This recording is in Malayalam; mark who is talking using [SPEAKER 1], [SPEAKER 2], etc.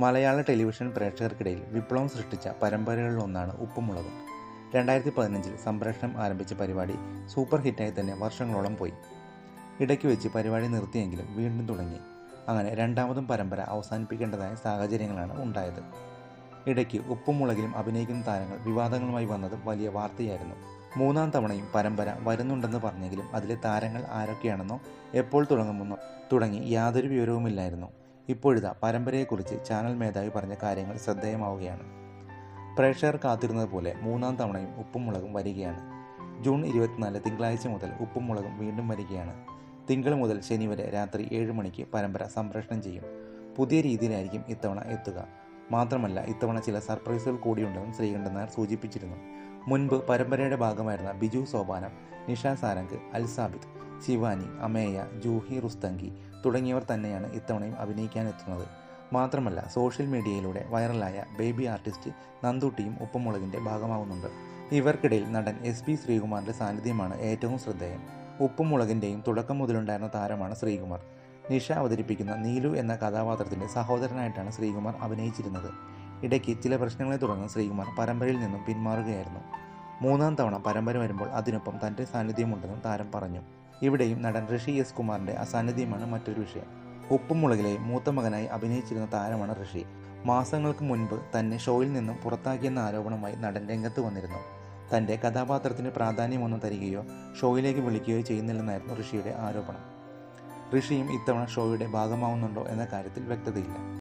[SPEAKER 1] മലയാള ടെലിവിഷൻ പ്രേക്ഷകർക്കിടയിൽ വിപ്ലവം സൃഷ്ടിച്ച പരമ്പരകളിലൊന്നാണ് ഉപ്പുമുളകും. രണ്ടായിരത്തി പതിനഞ്ചിൽ സംപ്രേഷണം ആരംഭിച്ച പരിപാടി സൂപ്പർ ഹിറ്റായി തന്നെ വർഷങ്ങളോളം പോയി. ഇടയ്ക്ക് വെച്ച് പരിപാടി നിർത്തിയെങ്കിലും വീണ്ടും തുടങ്ങി. അങ്ങനെ രണ്ടാമതും പരമ്പര അവസാനിപ്പിക്കേണ്ടതായ സാഹചര്യങ്ങളാണ് ഉണ്ടായത്. ഇടയ്ക്ക് ഉപ്പുമുളകിലും അഭിനയിക്കുന്ന താരങ്ങൾ വിവാദങ്ങളുമായി വന്നത് വലിയ വാർത്തയായിരുന്നു. മൂന്നാം തവണയും പരമ്പര വരുന്നുണ്ടെന്ന് പറഞ്ഞെങ്കിലും അതിലെ താരങ്ങൾ ആരൊക്കെയാണെന്നോ എപ്പോൾ തുടങ്ങുമെന്നോ തുടങ്ങി യാതൊരു വിവരവുമില്ലായിരുന്നു. ഇപ്പോഴിതാ പരമ്പരയെക്കുറിച്ച് ചാനൽ മേധാവി പറഞ്ഞ കാര്യങ്ങൾ ശ്രദ്ധേയമാവുകയാണ്. പ്രേക്ഷകർ കാത്തിരുന്നത് പോലെ മൂന്നാം തവണയും ഉപ്പും മുളകും വരികയാണ്. ജൂൺ ഇരുപത്തിനാല് തിങ്കളാഴ്ച മുതൽ ഉപ്പും മുളകും വീണ്ടും വരികയാണ്. തിങ്കൾ മുതൽ ശനി വരെ രാത്രി ഏഴ് മണിക്ക് പരമ്പര സംപ്രേഷണം ചെയ്യും. പുതിയ രീതിയിലായിരിക്കും ഇത്തവണ എത്തുക. മാത്രമല്ല ഇത്തവണ ചില സർപ്രൈസുകൾ കൂടിയുണ്ടെന്നും ശ്രീകണ്ഠൻ നായർ സൂചിപ്പിച്ചിരുന്നു. മുൻപ് പരമ്പരയുടെ ഭാഗമായിരുന്ന ബിജു സോപാനം നിഷ സാരംഗ് അൽസാബിദ് ശിവാനി അമേയ ജൂഹി റുസ്തങ്കി തുടങ്ങിയവർ തന്നെയാണ് ഇത്തവണയും അഭിനയിക്കാനെത്തുന്നത്. മാത്രമല്ല സോഷ്യൽ മീഡിയയിലൂടെ വൈറലായ ബേബി ആർട്ടിസ്റ്റ് നന്ദുട്ടിയും ഉപ്പുമുളകിന്റെ ഭാഗമാവുന്നുണ്ട്. ഇവർക്കിടയിൽ നടൻ എസ് പി ശ്രീകുമാറിന്റെ സാന്നിധ്യമാണ് ഏറ്റവും ശ്രദ്ധേയം. ഉപ്പുമുളകിന്റെയും തുടക്കം മുതലുണ്ടായിരുന്ന താരമാണ് ശ്രീകുമാർ. നിഷ അവതരിപ്പിക്കുന്ന നീലു എന്ന കഥാപാത്രത്തിന്റെ സഹോദരനായിട്ടാണ് ശ്രീകുമാർ അഭിനയിച്ചിരുന്നത്. ഇടയ്ക്ക് ചില പ്രശ്നങ്ങളെ തുടർന്ന് ശ്രീകുമാർ പരമ്പരയിൽ നിന്നും പിന്മാറുകയായിരുന്നു. മൂന്നാം തവണ പരമ്പര വരുമ്പോൾ അതിനൊപ്പം തന്റെ സാന്നിധ്യമുണ്ടെന്നും താരം പറഞ്ഞു. ഇവിടെയും നടൻ ഋഷി എസ് കുമാറിന്റെ അസാന്നിധ്യമാണ് മറ്റൊരു വിഷയം. ഉപ്പുമുളകിലെ മൂത്ത മകനായി അഭിനയിച്ചിരുന്ന താരമാണ് ഋഷി. മാസങ്ങൾക്ക് മുൻപ് തന്നെ ഷോയിൽ നിന്നും പുറത്താക്കിയെന്ന ആരോപണമായി നടൻ രംഗത്ത് വന്നിരുന്നു. തന്റെ കഥാപാത്രത്തിന് പ്രാധാന്യമൊന്നും തരികയോ ഷോയിലേക്ക് വിളിക്കുകയോ ചെയ്യുന്നില്ലെന്നായിരുന്നു ഋഷിയുടെ ആരോപണം. ഋഷിയും ഇത്തവണ ഷോയുടെ ഭാഗമാവുന്നുണ്ടോ എന്ന കാര്യത്തിൽ വ്യക്തതയില്ല.